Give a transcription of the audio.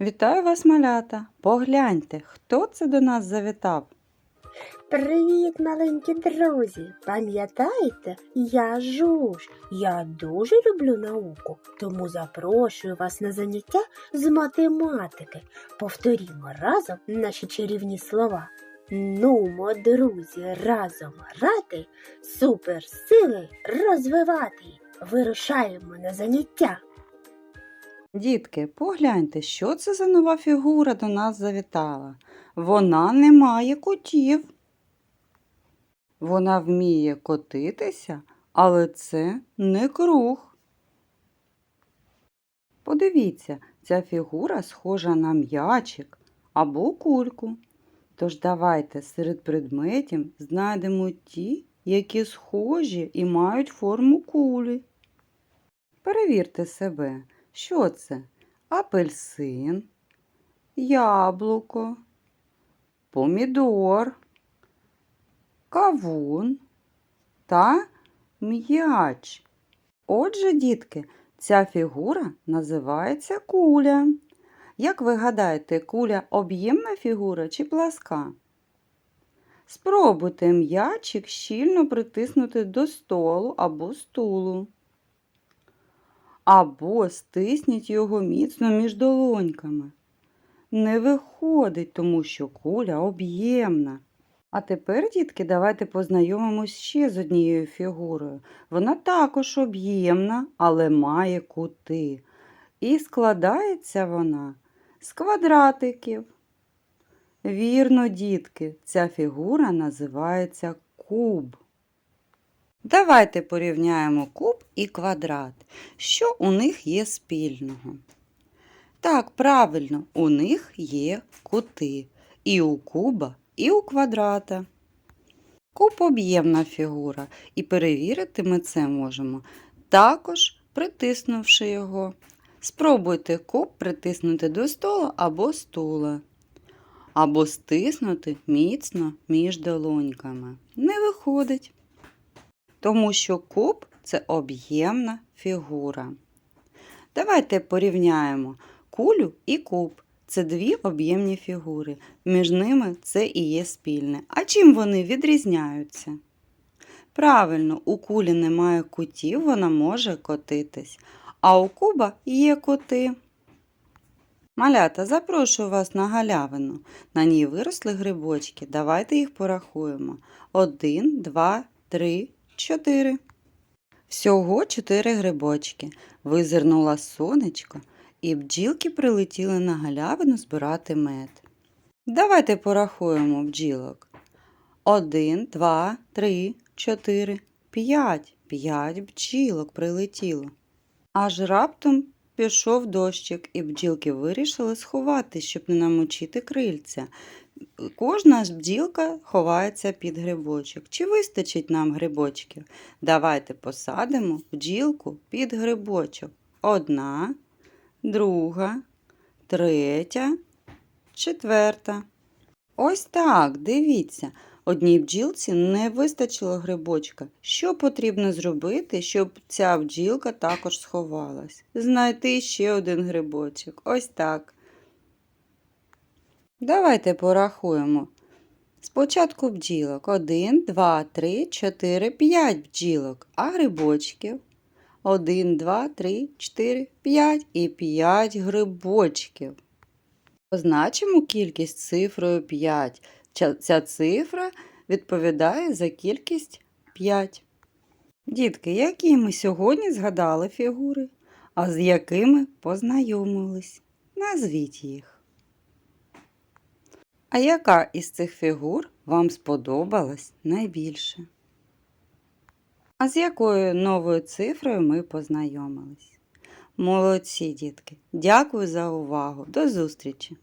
Вітаю вас, малята! Погляньте, хто це до нас завітав? Привіт, маленькі друзі! Пам'ятаєте, я Жуж. Я дуже люблю науку, тому запрошую вас на заняття з математики. Повторімо разом наші чарівні слова. Нумо, друзі, разом грати, суперсили розвивати. Вирушаємо на заняття. Дітки, погляньте, що це за нова фігура до нас завітала. Вона не має кутів. Вона вміє котитися, але це не круг. Подивіться, ця фігура схожа на м'ячик або кульку. Тож давайте серед предметів знайдемо ті, які схожі і мають форму кулі. Перевірте себе, що це? Апельсин, яблуко, помідор, кавун та м'яч. Отже, дітки, ця фігура називається куля. Як ви гадаєте, куля об'ємна фігура чи пласка? Спробуйте м'ячик щільно притиснути до столу або стулу. Або стисніть його міцно між долоньками. Не виходить, тому що куля об'ємна. А тепер, дітки, давайте познайомимось ще з однією фігурою. Вона також об'ємна, але має кути. І складається вона з квадратиків. Вірно, дітки, ця фігура називається куб. Давайте порівняємо куб і квадрат. Що у них є спільного? Так, правильно, у них є кути. І у куба, і у квадрата. Куб об'ємна фігура, і перевірити ми це можемо, також притиснувши його. Спробуйте куб притиснути до столу або стула, або стиснути міцно між долоньками. Не виходить тому що куб це об'ємна фігура. Давайте порівняємо кулю і куб. Це дві об'ємні фігури. Між ними це і є спільне. А чим вони відрізняються? Правильно, у кулі немає кутів, вона може котитись, а у куба є кути. Малята, запрошую вас на галявину. На ній виросли грибочки. Давайте їх порахуємо. Один, два, три, чотири. Всього чотири грибочки. Визирнула сонечко, і бджілки прилетіли на галявину збирати мед. Давайте порахуємо бджілок. Один, два, три, чотири, п'ять. П'ять бджілок прилетіло. Аж раптом пішов дощик, і бджілки вирішили сховати, щоб не намочити крильця. Кожна ж бджілка ховається під грибочок. Чи вистачить нам грибочків? Давайте посадимо бджілку під грибочок. Одна, друга, третя, четверта. Ось так, дивіться. Одній бджілці не вистачило грибочка. Що потрібно зробити, щоб ця бджілка також сховалась? Знайти ще один грибочок. Ось так. Давайте порахуємо. Спочатку бджілок. 1, 2, 3, 4, 5 бджілок, а грибочків. 1, 2, 3, 4, 5 і 5 грибочків. Позначимо кількість цифрою 5. Ця- цифра відповідає за кількість 5. Дітки, які ми сьогодні згадали фігури, а з якими познайомились? Назвіть їх. А яка із цих фігур вам сподобалась найбільше? А з якою новою цифрою ми познайомились? Молодці, дітки! Дякую за увагу! До зустрічі!